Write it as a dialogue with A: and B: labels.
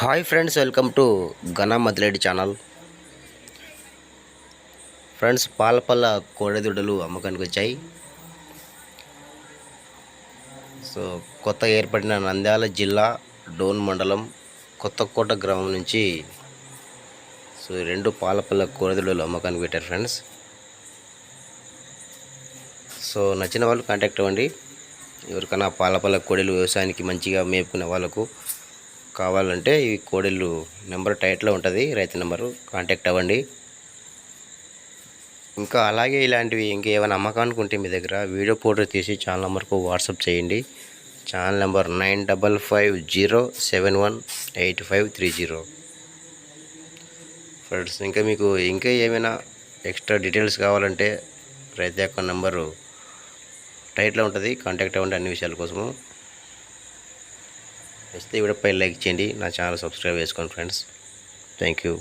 A: Hi friends welcome to ఘన మదిలేడి channel. Friends పాలపల్ల కోడెదుడలు అమ్మకానికి వచ్చాయి. సో కొత్త ఏర్పడిన నంద్యాల జిల్లా డోన్ మండలం కొత్తకోట గ్రామం నుంచి సో రెండు పాలపల్ల కోడెదుడలు అమ్మకానికి పెట్టారు ఫ్రెండ్స్. సో నచ్చిన వాళ్ళు కాంటాక్ట్ అవ్వండి. ఎవరికైనా పాలపల్ల కోడెలు వ్యవసాయానికి మంచిగా మేపుకునే వాళ్ళకు కావాలంటే ఈ కోడెళ్ళు నెంబర్ టైట్లో ఉంటుంది రైతు నెంబరు కాంటాక్ట్ అవ్వండి. ఇంకా అలాగే ఇలాంటివి ఇంకా ఏమైనా అమ్మకానికి ఉంటే మీ దగ్గర వీడియో ఫోటో తీసి ఛానల్ నెంబర్కు వాట్సాప్ చేయండి. Channel number nine double five zero seven one eight five three zero. Friends ఇంకా మీకు ఇంకా ఏమైనా ఎక్స్ట్రా డీటెయిల్స్ కావాలంటే రైతు యొక్క నెంబరు టైట్లో ఉంటుంది కాంటాక్ట్ అవ్వండి అన్ని విషయాల కోసము. నచ్చితే వీడియోపై లైక్ చేయండి. నా ఛానల్ సబ్స్క్రైబ్ చేసుకోండి ఫ్రెండ్స్. Thank you